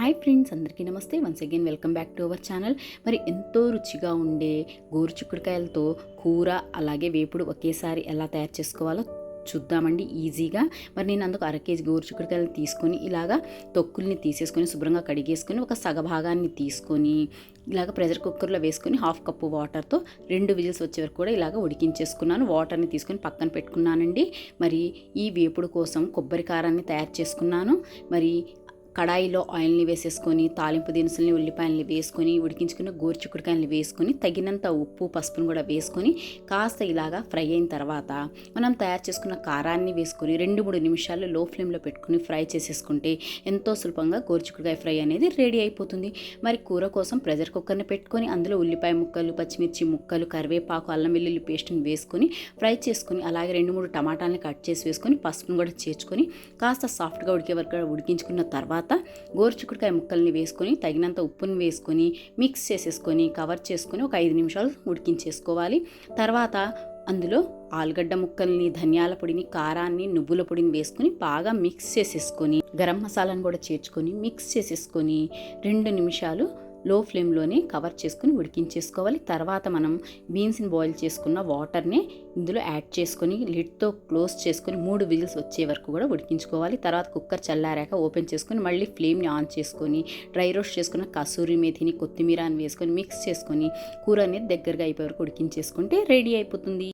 Hi friends అందరికీ నమస్తే. Once again welcome back to our channel మరి ఎంతో రుచిగా ఉండే గోరు చిక్కుడుకాయలతో కూర అలాగే వేపుడు ఒకేసారి ఎలా తయారు చేసుకోవాలో చూద్దామండి ఈజీగా. మరి నేను అందుకు అర కేజీ గోరు చిక్కుడుకాయలు తీసుకొని ఇలాగా తొక్కుల్ని తీసేసుకొని శుభ్రంగా కడిగేసుకొని ఒక సగభాగాన్ని తీసుకొని ఇలాగ ప్రెషర్ కుక్కర్లో వేసుకొని హాఫ్ కప్పు వాటర్తో రెండు విజిల్స్ వచ్చే వరకు కూడా ఇలాగ ఉడికించేసుకున్నాను. వాటర్ని తీసుకొని పక్కన పెట్టుకున్నానండి. మరి ఈ వేపుడు కోసం కొబ్బరి కారాన్ని తయారు చేసుకున్నాను. మరి కడాయిలో ఆయిల్ని వేసేసుకొని తాలింపు దినుసుల్ని ఉల్లిపాయలని వేసుకొని ఉడికించుకున్న గోరుచిక్కుడుకాయలని వేసుకొని తగినంత ఉప్పు పసుపును కూడా వేసుకొని కాస్త ఇలాగా ఫ్రై అయిన తర్వాత మనం తయారు చేసుకున్న కారాన్ని వేసుకొని రెండు మూడు నిమిషాలు లో ఫ్లేమ్లో పెట్టుకుని ఫ్రై చేసేసుకుంటే ఎంతో సులభంగా గోరుచిక్కుడుకాయ ఫ్రై అనేది రెడీ అయిపోతుంది. మరి కూర కోసం ప్రెషర్ కుక్కర్ని పెట్టుకొని అందులో ఉల్లిపాయ ముక్కలు పచ్చిమిర్చి ముక్కలు కరివేపాకు అల్లం వెల్లుల్లి పేస్ట్ని వేసుకొని ఫ్రై చేసుకొని అలాగే రెండు మూడు టమాటాలని కట్ చేసి వేసుకొని పసుపును కూడా చేర్చుకొని కాస్త సాఫ్ట్గా ఉడికే వరకు ఉడికించుకున్న తర్వాత తర్వాత గోరుచిక్కుడుకాయ ముక్కల్ని వేసుకొని తగినంత ఉప్పుని వేసుకొని మిక్స్ చేసేసుకొని కవర్ చేసుకొని ఒక ఐదు నిమిషాలు ఉడికించేసుకోవాలి. తర్వాత అందులో ఆలుగడ్డ ముక్కల్ని ధనియాల పొడిని కారాన్ని నువ్వుల పొడిని వేసుకొని బాగా మిక్స్ చేసేసుకొని గరం మసాలాను కూడా చేర్చుకొని మిక్స్ చేసేసుకొని రెండు నిమిషాలు లో ఫ్లేమ్లోనే కవర్ చేసుకుని ఉడికించేసుకోవాలి. తర్వాత మనం బీన్స్ని బాయిల్ చేసుకున్న వాటర్ని ఇందులో యాడ్ చేసుకొని లిడ్తో క్లోజ్ చేసుకొని మూడు విజిల్స్ వచ్చే వరకు కూడా ఉడికించుకోవాలి. తర్వాత కుక్కర్ చల్లారాక ఓపెన్ చేసుకొని మళ్ళీ ఫ్లేమ్ని ఆన్ చేసుకొని డ్రై రోస్ట్ చేసుకున్న కసూరి మేథిని కొత్తిమీర అని వేసుకొని మిక్స్ చేసుకొని కూర అనేది దగ్గరగా అయిపోయే వరకు ఉడికించేసుకుంటే రెడీ అయిపోతుంది.